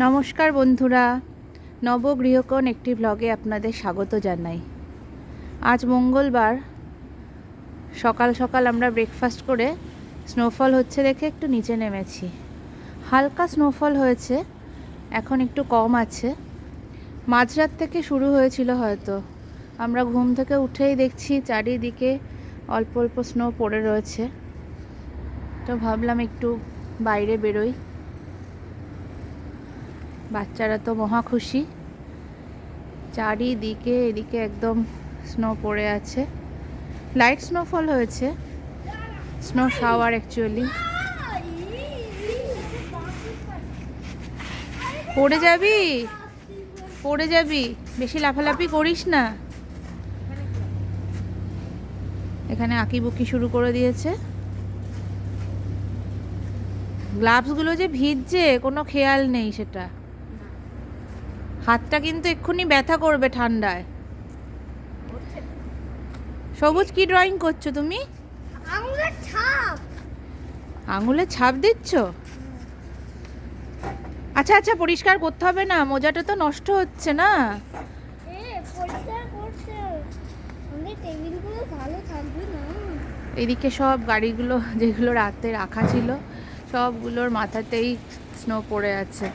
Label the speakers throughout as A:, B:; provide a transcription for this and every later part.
A: নমস্কার বন্ধুরা, নবগৃহকোণ একটি ব্লগে আপনাদের স্বাগত জানাই। আজ মঙ্গলবার, সকাল সকাল আমরা ব্রেকফাস্ট করে স্নোফল হচ্ছে দেখে একটু নিচে নেমেছি। হালকা স্নোফল হয়েছে, এখন একটু কম আছে। মাঝরাত থেকে শুরু হয়েছিল হয়তো। আমরা ঘুম থেকে উঠেই দেখছি চারিদিকে অল্প অল্প স্নো পড়ে রয়েছে। তো ভাবলাম একটু বাইরে বেরোই। বাচ্চারা তো মহা খুশি। চারিদিকে, এদিকে একদম স্নো পড়ে আছে। লাইট স্নোফল হয়েছে। স্নো শাওয়ার অ্যাকচুয়ালি পড়ে যাবি? পড়ে যাবি? বেশি লাফালাফি করিস না। এখানে আঁকিবুকি শুরু করে দিয়েছে। গ্লাভসগুলো যে ভিজছে, কোনো খেয়াল নেই সেটা। হাতটা কিন্তু এক্ষুনি ব্যথা করবে ঠান্ডায়। সবুজ কি ড্রয়িং করছ তুমি?
B: আঙুলের ছাপ।
A: আঙুলে ছাপ দিচ্ছ? আচ্ছা আচ্ছা পরিষ্কার করতে হবে না মোজাটা তো নষ্ট হচ্ছে না।
B: এ পরিষ্কার করছে আমাদের টেবিলগুলো ভালো থাকবে না।
A: এদিকে সব গাড়িগুলো যেগুলো রাতে রাখা ছিল সবগুলোর মাথাতেই স্নো পড়ে আছে।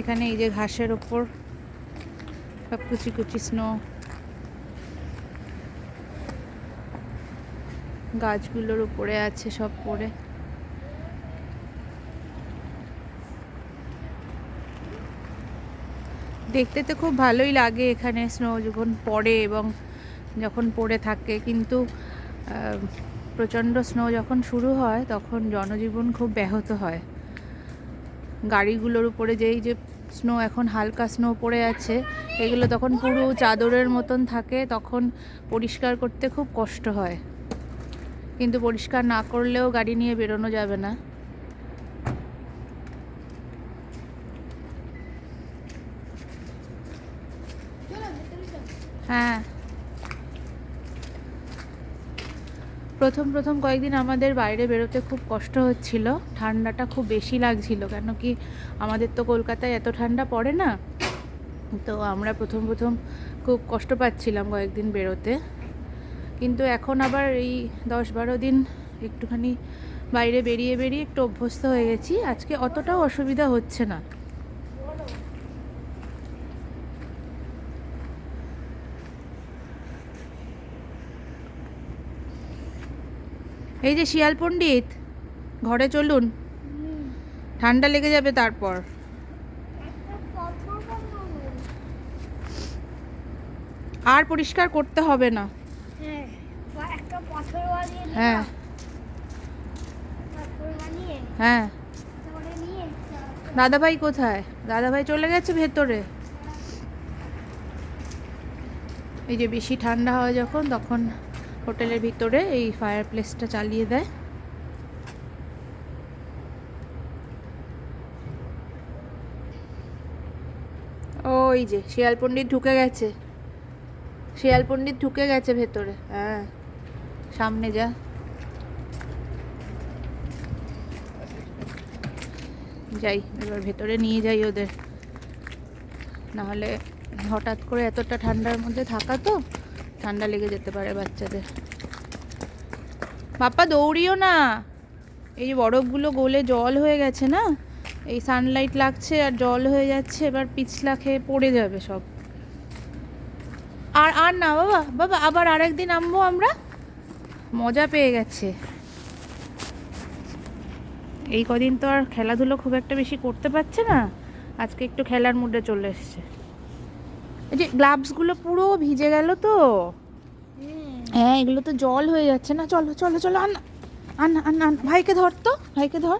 A: এখানে এই যে ঘাসের ওপর সব কুচি কুচি স্নো গাছগুলোর উপরে আছে সব পড়ে। দেখতে তো খুব ভালোই লাগে এখানে স্নো যখন পড়ে এবং যখন পড়ে থাকে, কিন্তু প্রচণ্ড স্নো যখন শুরু হয়, তখন জনজীবন খুব ব্যাহত হয়। গাড়িগুলোর উপরে যেই যে স্নো, এখন হালকা স্নো পড়ে আছে। এগুলো তখন পুরো চাদরের মতন থাকে, তখন পরিষ্কার করতে খুব কষ্ট হয়। কিন্তু পরিষ্কার না করলেও গাড়ি নিয়ে বেরোনো যাবে না। হ্যাঁ। প্রথম প্রথম কয়েকদিন আমাদের বাইরে বেরোতে খুব কষ্ট হচ্ছিল। ঠান্ডাটা খুব বেশি লাগছিল কেন কি আমাদের তো কলকাতায় এত ঠান্ডা পড়ে না। তো আমরা প্রথম প্রথম খুব কষ্ট পাচ্ছিলাম কয়েকদিন বেরোতে। কিন্তু এখন আবার এই দশ বারো দিন একটুখানি বাইরে বেরিয়ে বেরিয়ে একটু অভ্যস্ত হয়ে গেছি। আজকে অতটাও অসুবিধা হচ্ছে না। এই যে শিয়াল পণ্ডিত, ঘরে চলুন। ঠান্ডা লেগে যাবে তারপর। আর পরিষ্কার করতে হবে না।
B: হ্যাঁ।
A: হ্যাঁ। দাদাভাই কোথায়? দাদাভাই চলে গেছে ভেতরে। এই যে বেশি ঠান্ডা হয় যখন, তখন হোটেলের ভিতরে এই ফায়ার প্লেসটা চালিয়ে দেয়। ওই যে, শিয়াল পণ্ডিত ঢুকে গেছে। শিয়াল পণ্ডিত ঢুকে গেছে ভেতরে। হ্যাঁ সামনে যা। যাই, এবার ভেতরে নিয়ে যাই ওদের। নাহলে হঠাৎ করে এতটা ঠান্ডার মধ্যে থাকা তো ঠান্ডা লেগে যেতে পারে বাচ্চাদের। বাপ্পা, দৌড়িও না। এই বরফগুলো গলে জল হয়ে গেছে না? এই সানলাইট লাগছে আর জল হয়ে যাচ্ছে, এবার পিছলা খেয়ে পড়ে যাবে সব। আর আর না, বাবা বাবা, আবার আরেকদিন নামবো আমরা। মজা পেয়ে গেছে। এই কদিন তো আর খেলাধুলো খুব একটা বেশি করতে পারছে না। আজকে একটু খেলার মুডে চলে এসছে। এই যে গ্লাভসগুলো পুরো ভিজে গেল তো।
B: হ্যাঁ
A: এগুলো তো জল হয়ে যাচ্ছে না। চলো চলো চলো, আন আন আন আন। ভাইকে ধর তো, ভাইকে ধর।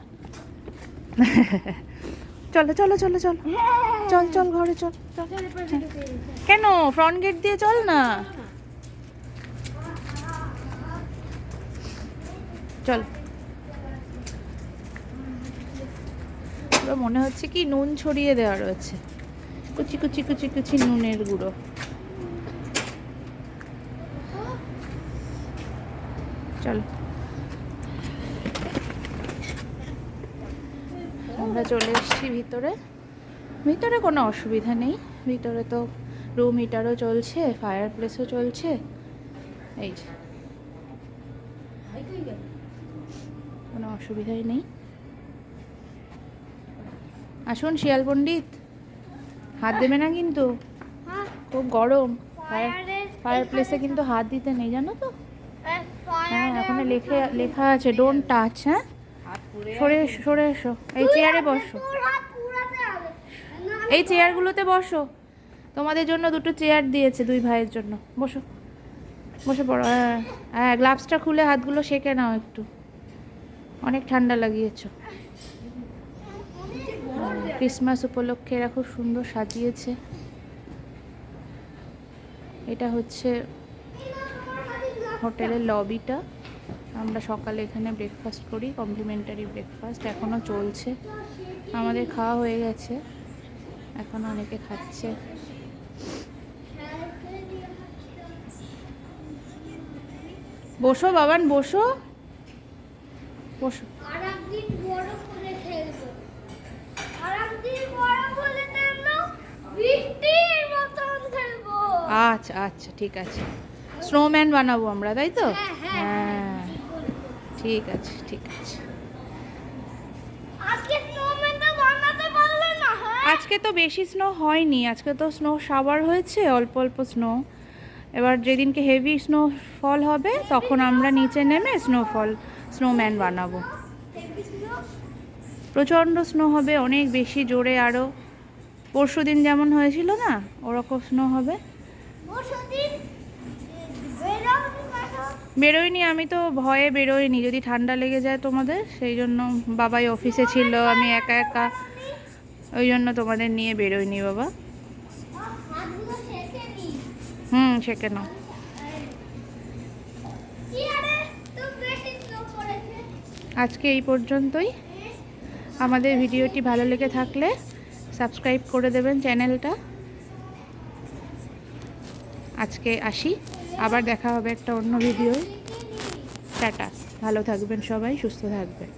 A: চলো চলো চলো চলো। চল চল ঘরে, চল কেন? ফ্রন্ট গেট দিয়ে চল না। চল। মনে হচ্ছে কি নুন ছড়িয়ে দেওয়া রয়েছে। কুচি কুচি কুচি কুচি নুনের গুঁড়ো। চলো। আমরা চলে এসেছি ভিতরে। ভিতরে কোনো অসুবিধা নেই। ভিতরে তো রুম হিটারও চলছে ফায়ার প্লেসও চলছে। এই যে। কোনো অসুবিধাই নেই। আসুন শিয়াল পণ্ডিত হাত দেবে না কিন্তু।
B: হ্যাঁ।
A: খুব গরম। ফায়ার প্লেসে কিন্তু হাত দিতে নেই জানো তো? হ্যাঁ ওখানে লেখে লেখা আছে ডোন্ট টাচ হ্যাঁ? সরে এসো সরে এসো। এই চেয়ারে বসো। এই চেয়ারগুলোতে বসো। তোমাদের জন্য দুটো চেয়ার দিয়েছে দুই ভাইয়ের জন্য। বসো। বসে পড়ো। হ্যাঁ হ্যাঁ গ্লাভসটা খুলে হাতগুলো সেকে নাও একটু। অনেক ঠান্ডা লাগিয়েছো। ক্রিসমাস উপলক্ষে এরা খুব সুন্দর সাজিয়েছে। এটা হচ্ছে হোটেলের লবিটা। আমরা সকালে এখানে ব্রেকফাস্ট করি কমপ্লিমেন্টারি ব্রেকফাস্ট এখনও চলছে। আমাদের খাওয়া হয়ে গেছে। এখন অনেকে খাচ্ছে। বসো বাবান, বসো। বসো। আচ্ছা আচ্ছা ঠিক আছে। স্নোম্যান বানাবো আমরা তাই তো?
B: হ্যাঁ, হ্যাঁ,
A: হ্যাঁ। ঠিক আছে ঠিক আছে।
B: আজকে হ্যাঁ।
A: তো বেশি স্নো হয়নি আজকে তো স্নো শাওয়ার হয়েছে অল্প অল্প স্নো এবার যেদিনকে হেভি স্নো ফল হবে তখন আমরা নিচে নেমে স্নোফল স্নোম্যান বানাবো। প্রচণ্ড স্নো হবে অনেক বেশি জোরে আরও পরশু দিন যেমন হয়েছিল না ওরকম স্নো হবে। বেরোয়নি আমি তো ভয়ে বেরোইনি যদি ঠান্ডা লেগে যায় তোমাদের সেই জন্য বাবাই অফিসে ছিল আমি একা একা। ওই জন্য তোমাদের নিয়ে বেরোইনি বাবা। হুম সেকে নাও।
B: কি আরে তো বেশি স্নো পড়েছে
A: আজকে এই পর্যন্তই। আমাদের ভিডিওটি ভালো লেগে থাকলে সাবস্ক্রাইব করে দেবেন চ্যানেলটা। আজকে আসি, আবার দেখা হবে একটা অন্য ভিডিও টাটা, ভালো থাকবেন সবাই, সুস্থ থাকবেন।